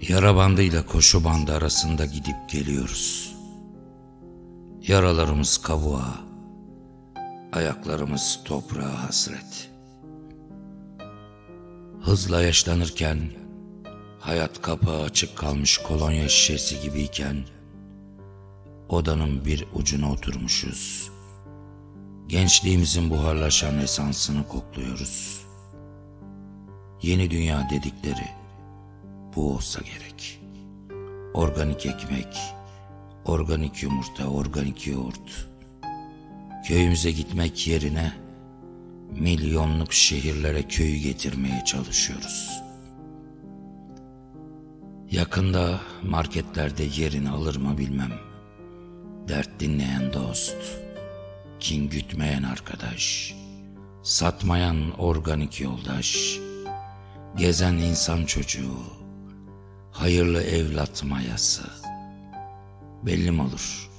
Yara bandıyla koşu bandı arasında gidip geliyoruz. Yaralarımız kavuğa, ayaklarımız toprağa hasret. Hızla yaşlanırken, hayat kapağı açık kalmış kolonya şişesi gibiyken, odanın bir ucuna oturmuşuz. Gençliğimizin buharlaşan esansını kokluyoruz. Yeni dünya dedikleri bu olsa gerek. Organik ekmek, organik yumurta, organik yoğurt. Köyümüze gitmek yerine milyonluk şehirlere köyü getirmeye çalışıyoruz. Yakında marketlerde yerini alır mı bilmem. Dert dinleyen dost, kin gütmeyen arkadaş, satmayan organik yoldaş, gezen insan çocuğu, hayırlı evlat mayası. Belli mi olur?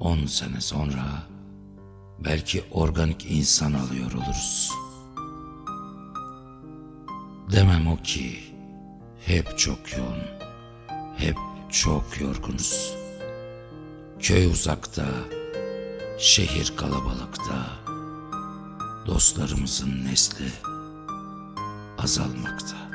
On sene sonra belki organik insan alıyor oluruz. Demem o ki hep çok yoğun, hep çok yorgunuz. Köy uzakta, şehir kalabalıkta. Dostlarımızın nesli azalmakta.